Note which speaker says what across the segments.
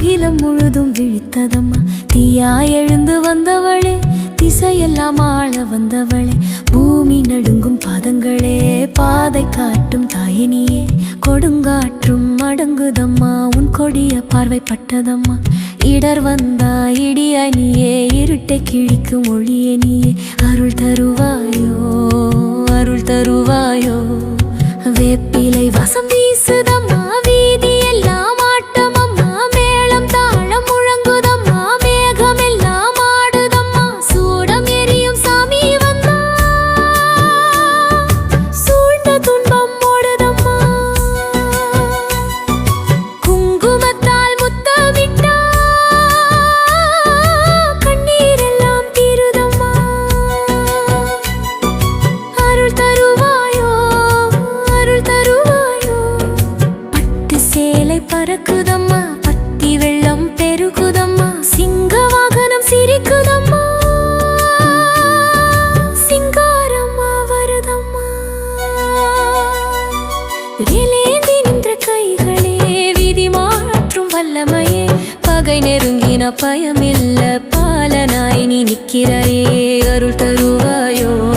Speaker 1: அகிலம் முழுதும் விழித்ததம்மா. தீயா எழுந்து வந்தவளே திசையெல்லாம் ஆள வந்தவளே. பூமி நடுங்கும் பாதங்களே பாதை காட்டும் தாயினியே. கொடுங்காற்றும் அடங்குதம்மா உன் கொடிய பார்வைப்பட்டதம்மா இடர் வந்தா இடி அணியே இருட்டை கிழிக்கும் ஒளியே நீயே. அருள் தருவாயோ அருள் தருவாயோ. வேப்பிலை வசம் வீசுதம்மா பயமில்ல பாலனாய் நீ நிற்கிறாயே அருள் தருவாயோ?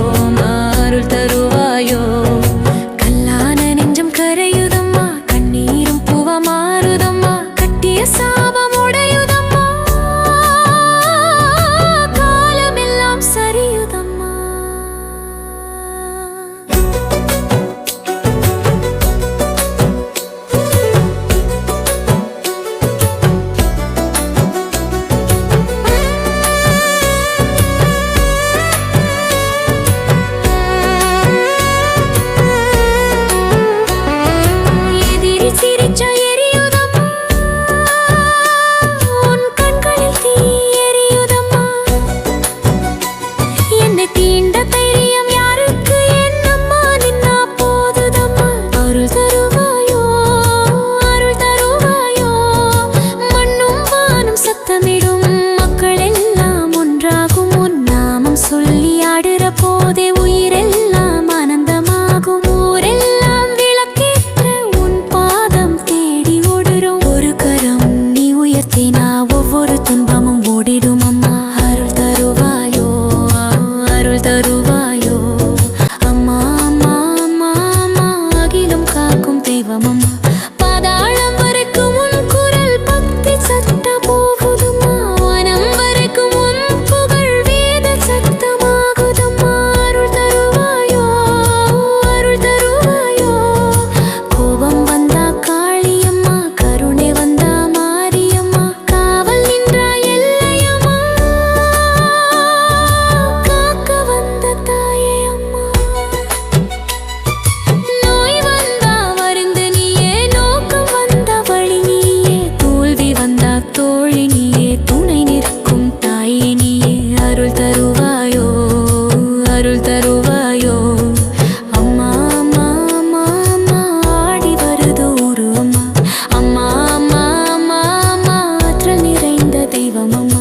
Speaker 1: 一个梦